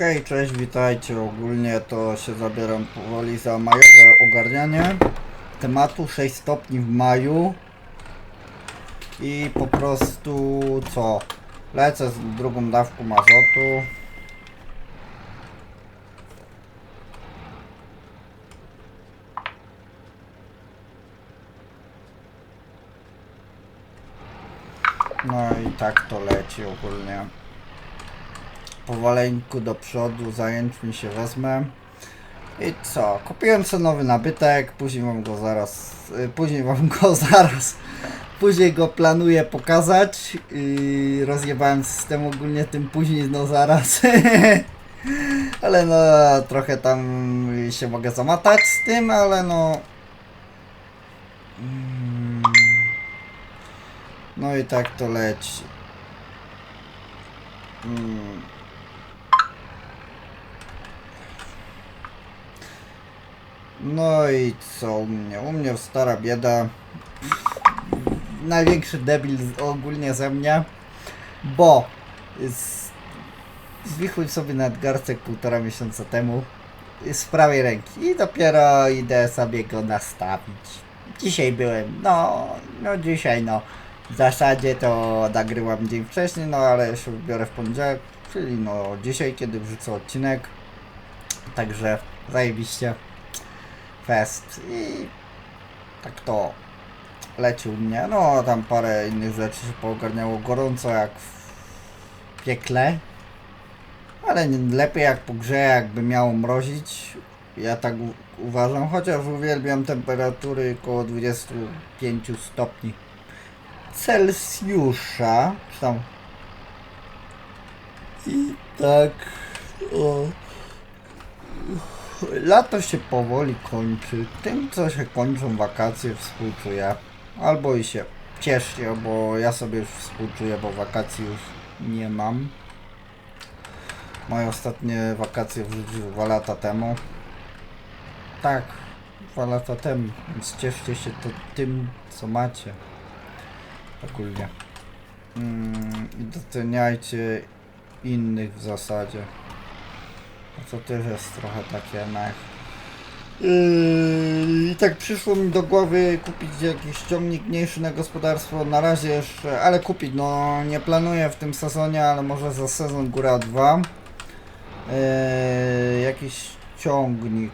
Hej, cześć, witajcie. Ogólnie to się zabieram powoli za majowe ogarnianie tematu 6 stopni w maju i po prostu co? Lecę z drugą dawką azotu. No i tak to leci ogólnie powaleńku do przodu, zająć mi się wezmę. I co? Kupiłem sobie nowy nabytek, później wam go zaraz, y, później wam go zaraz, później go planuję pokazać. I rozjebałem system ogólnie tym później, no zaraz. ale no, trochę tam się mogę zamatać z tym, ale no... Mm. No i tak to leci. Mm. No i co u mnie? U mnie stara bieda. Największy debil ogólnie ze mnie. Bo z, zwichłem sobie nadgarcek półtora miesiąca temu z prawej ręki i dopiero idę sobie go nastawić. Dzisiaj byłem, no, no dzisiaj no. W zasadzie to nagrywam dzień wcześniej, no ale się wybiorę w poniedziałek, czyli no dzisiaj, kiedy wrzucę odcinek. Także zajebiście fest i tak to leci u mnie. No tam parę innych rzeczy się poogarniało gorąco jak w piekle. Ale lepiej jak po grze, jakby miało mrozić. Ja tak uważam, chociaż uwielbiam temperatury około 25 stopni Celsjusza. Czy tam. I tak. O. Lato się powoli kończy. Tym, co się kończą wakacje, współczuję. Albo i się cieszę, bo ja sobie już współczuję, bo wakacji już nie mam. Moje ostatnie wakacje w życiu dwa lata temu. Tak, dwa lata temu. Więc cieszcie się to tym, co macie. Ogólnie. Mm, doceniajcie innych w zasadzie. To też jest trochę takie mech. Yy, I tak przyszło mi do głowy kupić jakiś ciągnik mniejszy na gospodarstwo. Na razie jeszcze, ale kupić, no nie planuję w tym sezonie, ale może za sezon góra 2. Yy, jakiś ciągnik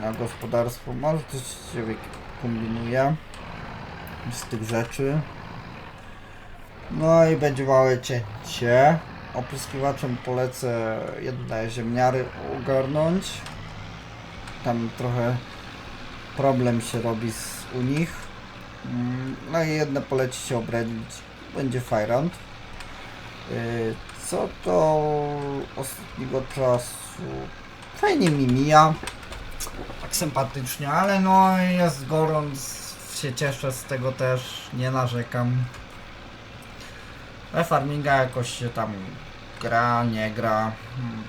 na gospodarstwo. Może coś się kombinuje z tych rzeczy. No i będzie małe cięcie. Opryskiwaczem polecę jedne ziemniary ogarnąć. Tam trochę problem się robi z, u nich. Mm, No i jedne się obrędzić. Będzie Fajrant. Yy, Co do ostatniego czasu fajnie mi mija. Tak sympatycznie, ale no jest gorąc. Się cieszę z tego też. Nie narzekam. We farminga jakoś się tam gra, nie gra. Hmm,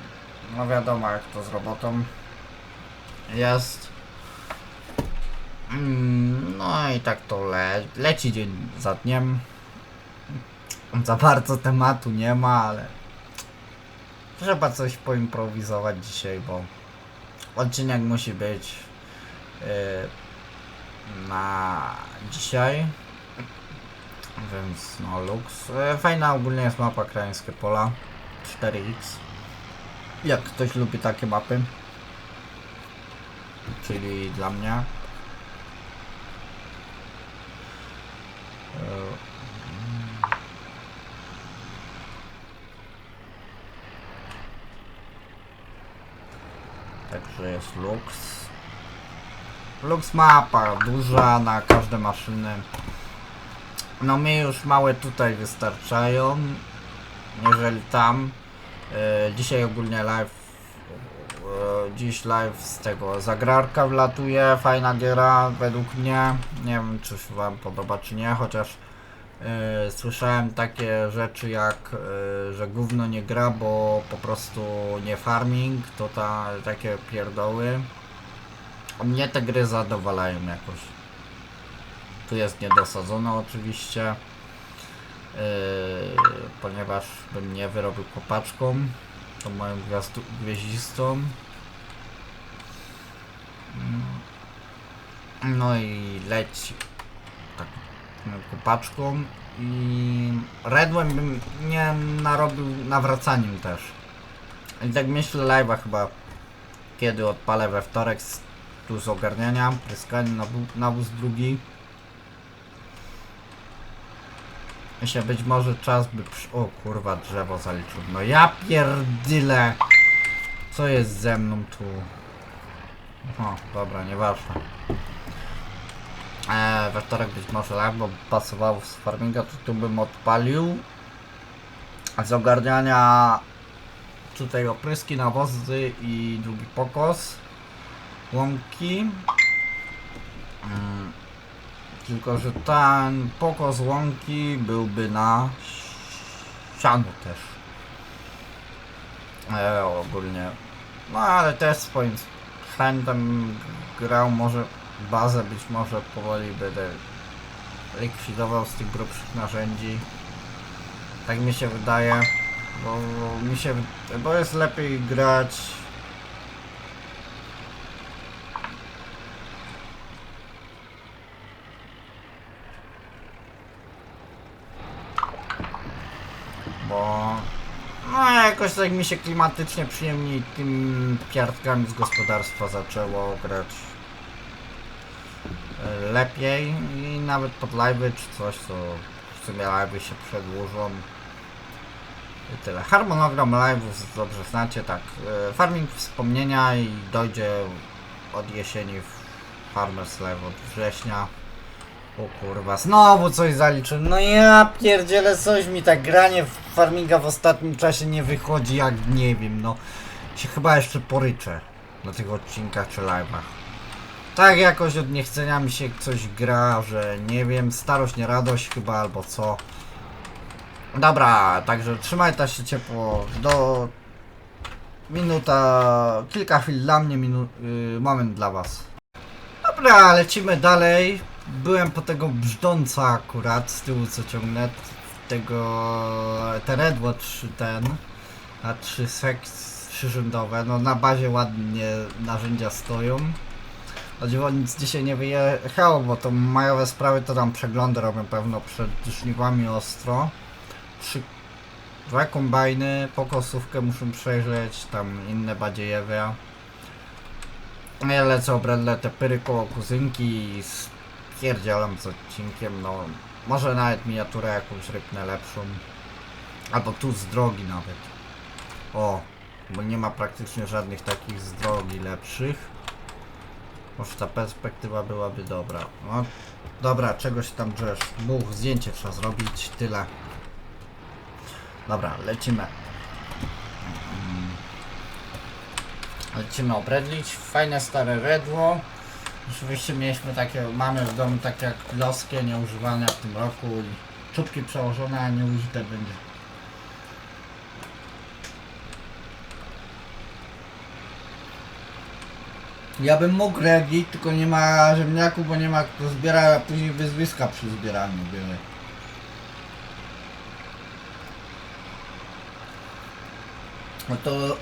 No wiadomo jak to z robotą jest. Mm, No i tak to le leci dzień za dniem. Za bardzo tematu nie ma, ale trzeba coś poimprowizować dzisiaj, bo odcinek musi być yy, na dzisiaj. Więc no Lux. E, Fajna ogólnie jest mapa krajeńskie pola 4X. Jak ktoś lubi takie mapy. Czyli dla mnie. E, Także jest Lux. Lux mapa duża na każde maszyny. No mnie już małe tutaj wystarczają. Jeżeli tam. E, dzisiaj ogólnie live. E, dziś live z tego zagrarka wlatuje. Fajna giera według mnie. Nie wiem czy się wam podoba czy nie, chociaż e, słyszałem takie rzeczy jak, że gówno nie gra, bo po prostu nie farming, to ta, takie pierdoły. Mnie te gry zadowalają jakoś. Tu jest niedosadzone oczywiście, yy, ponieważ bym nie wyrobił kopaczką. tą moją gwiazdu, gwieździstą. Mm. No i leci tak kupaczką i redłem bym nie narobił nawracaniem też. I tak myślę live'a chyba kiedy odpalę we wtorek tu z ogarniania, pryskanie na, na drugi. Myślę, być może czas by przy... O kurwa, drzewo zaliczył. No ja pierdyle! Co jest ze mną tu? O, dobra, nieważne. Eee, we wtorek być może live, bo pasowało z farminga, to tu bym odpalił. A z ogarniania tutaj opryski, nawozy i drugi pokos. Łąki. Mm, tylko, że ten pokos łąki byłby na siano też. E, ogólnie. No ale też swoim chętem grał może bazę być może powoli będę likwidował z tych grubszych narzędzi. Tak mi się wydaje. Bo mi się, bo jest lepiej grać bo no jakoś tak mi się klimatycznie przyjemniej tym piartkami z gospodarstwa zaczęło grać e, lepiej i nawet pod czy coś, co w sumie się przedłużą i tyle. Harmonogram live'ów dobrze znacie, tak. e, Farming wspomnienia i dojdzie od jesieni w Farmers Live od września. O kurwa, znowu coś zaliczyłem. No ja pierdzielę, coś mi tak granie w farminga w ostatnim czasie nie wychodzi jak nie wiem, no. Się chyba jeszcze poryczę na tych odcinkach czy live'ach. Tak jakoś od niechcenia mi się coś gra, że nie wiem, starość, nie radość chyba albo co. Dobra, także trzymajcie się ciepło. Do minuta, kilka chwil dla mnie, minu, y, moment dla was. Dobra, lecimy dalej. Byłem po tego brzdąca akurat z tyłu co ciągnę. Tego Teredło 3 ten. A 3 seks trzyrzędowe. No na bazie ładnie narzędzia stoją. O dziwo nic dzisiaj nie wyjechało, bo to majowe sprawy to tam przeglądy robią pewno przed żniwami ostro. Trzy, dwa kombajny, pokosówkę muszę przejrzeć, tam inne badziejewia. Ja lecę obredle te pyry koło kuzynki i spierdzielam z odcinkiem, no może nawet miniaturę jakąś rypnę lepszą. Albo tu z drogi nawet. O, bo nie ma praktycznie żadnych takich z drogi lepszych. Może ta perspektywa byłaby dobra. No, dobra, czegoś tam drzesz. Buch, zdjęcie trzeba zrobić, tyle. Dobra, lecimy. Mm. Lecimy obredlić. Fajne stare redło. Oczywiście mieliśmy takie, mamy w domu takie jak loskie, nieużywane w tym roku i czubki przełożone, a nieużyte będzie. Ja bym mógł regi, tylko nie ma ziemniaku, bo nie ma kto zbiera, a później wyzwiska przy zbieraniu były. No to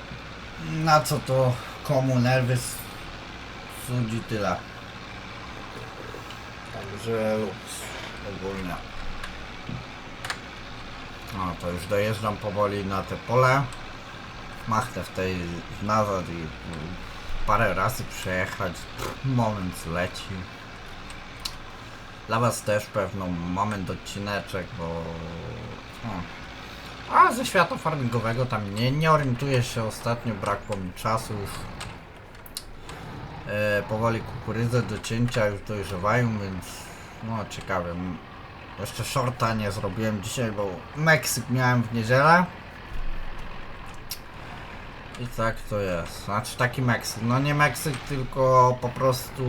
na co to komu nerwy s- sudzi tyle. Luks ogólnie. No to już dojeżdżam powoli na te pole. Machnę w tej nazad i mm, parę razy przejechać. Moment leci. Dla was też pewno moment odcineczek, bo... No. A ze świata farmingowego tam nie, nie orientuję się ostatnio, brakło mi czasu już. E, powoli kukurydzę do cięcia już dojrzewają, więc no ciekawe. Jeszcze shorta nie zrobiłem dzisiaj, bo Meksyk miałem w niedzielę. I tak to jest. Znaczy taki Meksyk. No nie Meksyk, tylko po prostu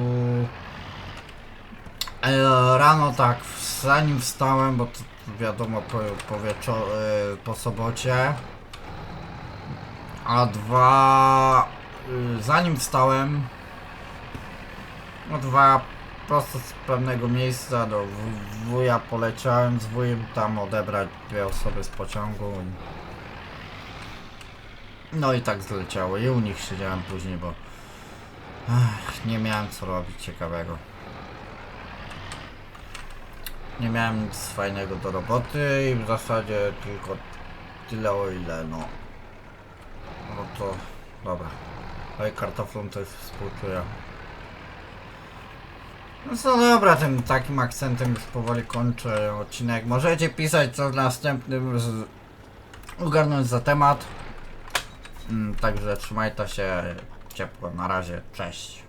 e, rano tak, zanim wstałem, bo to wiadomo po, po, e, po sobocie. A dwa, y, zanim wstałem, dwa prosto z pewnego miejsca do wuja poleciałem z wujem tam odebrać dwie osoby z pociągu. No i tak zleciało. I u nich siedziałem później, bo nie miałem co robić ciekawego. Nie miałem nic fajnego do roboty i w zasadzie tylko tyle o ile no. No to dobra. Ale kartoflą to jest współczuję. No co dobra, tym takim akcentem już powoli kończę odcinek. Możecie pisać co w następnym z... za temat. Mm, Także trzymajcie się ciepło. Na razie. Cześć.